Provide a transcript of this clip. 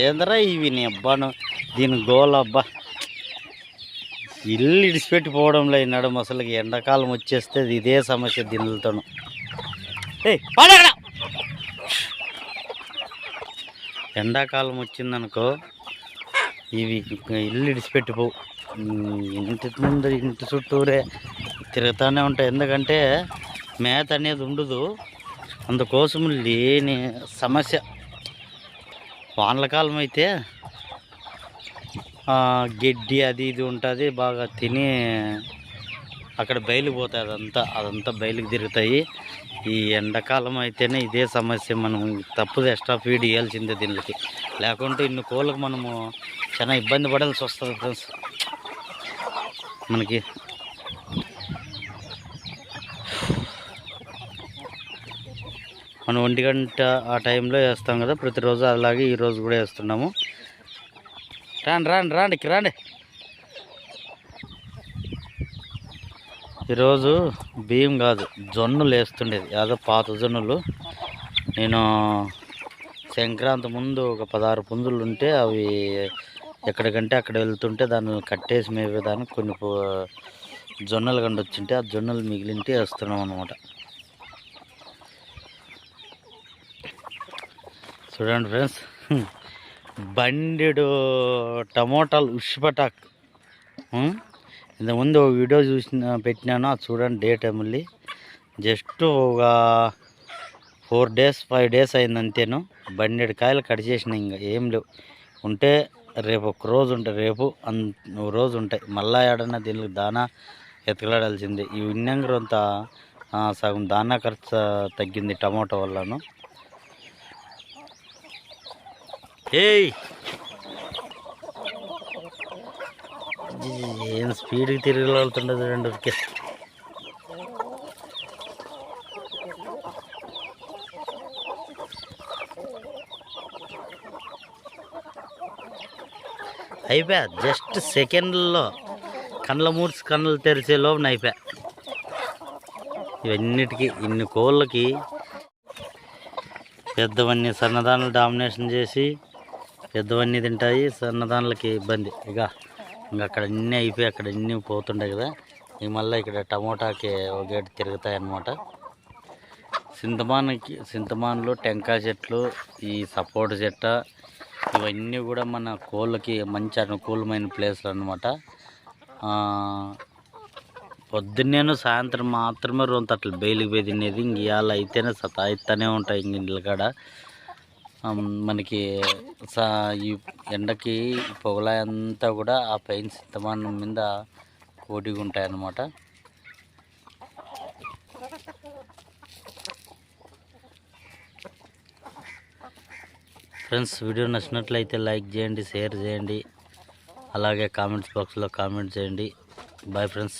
ఏందరా ఇవి నీ అబ్బాను? దీని గోల అబ్బా. ఇల్లు ఇడిచిపెట్టి పోవడంలో ఈ నడుము అసలు ఎండాకాలం వచ్చేస్తే ఇదే సమస్య దీనిలతోను ఎండాకాలం వచ్చిందనుకో ఇవి ఇల్లు ఇడిచిపెట్టిపో. ఇంటి ముందు ఇంటి చుట్టూరే తిరుగుతూనే ఉంటాయి. ఎందుకంటే మేత అనేది ఉండదు. అందుకోసం లేని సమస్య. వానల కాలం అయితే గడ్డి అది ఇది ఉంటుంది బాగా తిని అక్కడ బయలు పోతాయి అదంతా అదంతా బయలుకి తిరుగుతాయి. ఈ ఎండాకాలం అయితేనే ఇదే సమస్య మనం తప్పుదు ఎక్స్ట్రా ఫీడ్ ఇవ్వాల్సిందే దీనికి. లేకుంటే ఇన్ని కోళ్ళకు మనము చాలా ఇబ్బంది పడాల్సి వస్తుంది ఫ్రెండ్స్. మనకి మనం ఒంటి గంట ఆ టైంలో వేస్తాం కదా ప్రతిరోజు అలాగే ఈరోజు కూడా వేస్తున్నాము. రాండి రాండి రాండి రాండి. ఈరోజు బియ్యం కాదు జొన్నలు వేస్తుండేది. యాదో పాత జొన్నలు. నేను సంక్రాంతి ముందు ఒక పదహారు పుంజులు ఉంటే అవి ఎక్కడికంటే అక్కడ వెళ్తుంటే దాన్ని కట్టేసి మేపేదానికి కొన్ని జొన్నలు కండి వచ్చింటే ఆ జొన్నలు మిగిలింటే వేస్తున్నాం అనమాట చూడండి ఫ్రెండ్స్. బండెడు టమోటాలు ఉష్పటాక్. ఇంతకుముందు ఒక వీడియో చూసిన పెట్టినాను అది చూడండి డేట్ మళ్ళీ జస్ట్ ఒక ఫోర్ డేస్ ఫైవ్ డేస్ అయింది అంతేను. బండెడు కాయలు కట్ చేసిన ఇంకా ఏం లేవు. ఉంటే రేపు ఒక రోజు ఉంటాయి రేపు అన్ ఒక రోజు ఉంటాయి. మళ్ళా ఏడన్నా దీనికి దానా ఎతకలాడాల్సిందే. ఈ విన్నంగరంతా సగం దానా ఖర్చు తగ్గింది టమాటో వల్లను. ఏయ్. ఏం స్పీడ్కి తిరగలుగుతుండదు రెండు ఊరికే. అయిపోయా జస్ట్ సెకండ్లో కళ్ళ మూర్చి కళ్ళు తెరిచే లోపల అయిపోయా. ఇవన్నిటికీ ఇన్ని కోళ్ళకి పెద్దవన్నీ సన్నదానాలు డామినేషన్ చేసి పెద్దవన్నీ తింటాయి సన్నదానులకి ఇబ్బంది. ఇక ఇంకా అక్కడ అన్నీ అయిపోయి అక్కడ అన్నీ పోతుండే కదా ఇక మళ్ళీ ఇక్కడ టమోటాకి ఒక గేటు తిరుగుతాయి అన్నమాట సింతమానకి సింతమానులు టెంకాయ చెట్లు ఈ సపోటా చెట్ట ఇవన్నీ కూడా మన కోళ్ళకి మంచి అనుకూలమైన ప్లేస్లు అనమాట పొద్దున్నేను సాయంత్రం మాత్రమే రెండు అట్లా బయలుకి పోయి తినేది ఇంక ఇవాళ అయితేనే సతాయిస్తూనే ఉంటాయి ఇంక ఇండ్ల కాడ. మనకి సా ఈ ఎండకి పొగల అంతా కూడా ఆ పైన సిద్ధమానం మీద కోటిగా ఉంటాయి అన్నమాట ఫ్రెండ్స్ వీడియో నచ్చినట్లయితే లైక్ చేయండి షేర్ చేయండి. అలాగే కామెంట్స్ బాక్స్లో కామెంట్ చేయండి. Bye friends.